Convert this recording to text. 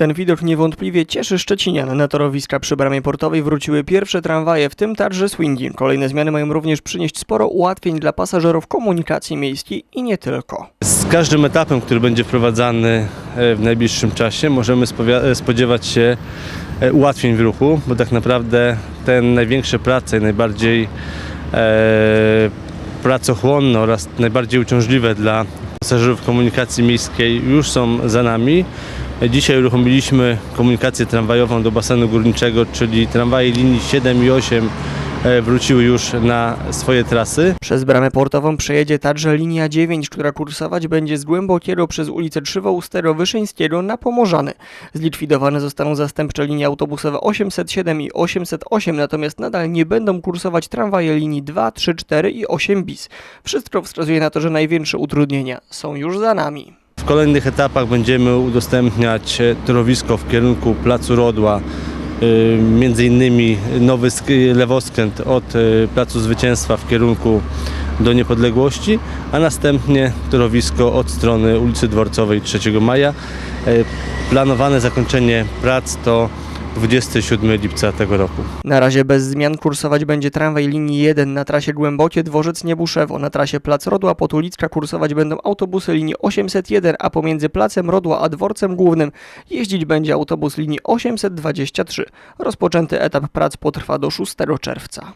Ten widok niewątpliwie cieszy Szczecinian. Na torowiska przy bramie portowej wróciły pierwsze tramwaje, w tym także swingi. Kolejne zmiany mają również przynieść sporo ułatwień dla pasażerów komunikacji miejskiej i nie tylko. Z każdym etapem, który będzie wprowadzany e, w najbliższym czasie, możemy e, spodziewać się e, ułatwień w ruchu, bo tak naprawdę te największe prace, i najbardziej e, pracochłonne oraz najbardziej uciążliwe dla pasażerów komunikacji miejskiej już są za nami. Dzisiaj uruchomiliśmy komunikację tramwajową do basenu górniczego, czyli tramwaje linii 7 i 8 e, wróciły już na swoje trasy. Przez bramę portową przejedzie także linia 9, która kursować będzie z Głębokiego przez ulicę Trzywoustego Wyszyńskiego na Pomorzany. Zlikwidowane zostaną zastępcze linie autobusowe 807 i 808, natomiast nadal nie będą kursować tramwaje linii 2, 3, 4 i 8 bis. Wszystko wskazuje na to, że największe utrudnienia są już za nami. Kolejnych etapach będziemy udostępniać e, torowisko w kierunku Placu Rodła, y, między innymi nowy sk- lewoskręt od y, Placu Zwycięstwa w kierunku do Niepodległości, a następnie torowisko od strony ulicy Dworcowej 3 Maja. E, Planowane zakończenie prac to 27 lipca tego roku. Na razie bez zmian kursować będzie tramwaj linii 1 na trasie Głębokie Dworzec Niebuszewo. Na trasie Plac Rodła Potulicka kursować będą autobusy linii 801, a pomiędzy Placem Rodła a Dworcem Głównym jeździć będzie autobus linii 823. Rozpoczęty etap prac potrwa do 6 czerwca.